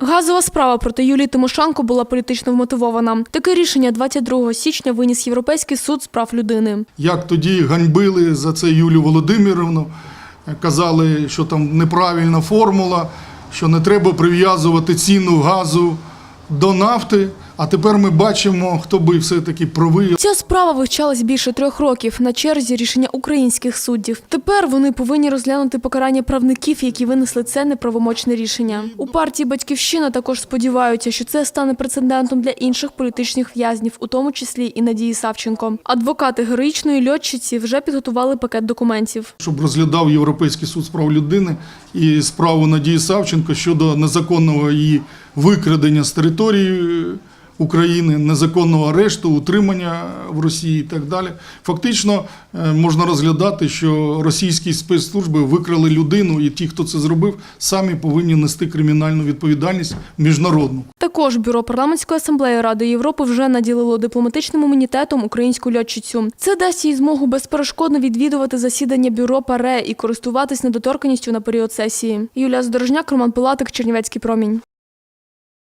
Газова справа проти Юлії Тимошенко була політично вмотивована. Таке рішення 22 січня виніс Європейський суд з прав людини. Як тоді ганьбили за це Юлію Володимирівну, казали, що там неправильна формула, що не треба прив'язувати ціну газу до нафти. А тепер ми бачимо, хто би все-таки правий. Ця справа вивчалась більше трьох років на черзі рішення українських суддів. Тепер вони повинні розглянути покарання правників, які винесли це неправомочне рішення. У партії Батьківщина також сподіваються, що це стане прецедентом для інших політичних в'язнів, у тому числі і Надії Савченко. Адвокати героїчної льотчиці вже підготували пакет документів. щоб розглядав Європейський суд з прав людини і справу Надії Савченко щодо незаконного її викрадення з території України, незаконного арешту, утримання в Росії і так далі. Фактично е, можна розглядати, що російські спецслужби викрали людину, і ті, хто це зробив, самі повинні нести кримінальну відповідальність міжнародну. Також бюро парламентської асамблеї Ради Європи вже наділило дипломатичним імунітетом українську льотчицю. Це дасть їй змогу безперешкодно відвідувати засідання бюро ПАРЕ і користуватись недоторканістю на період сесії. Юлія Здорожняк, Роман Пилатик, Чернівецький промінь.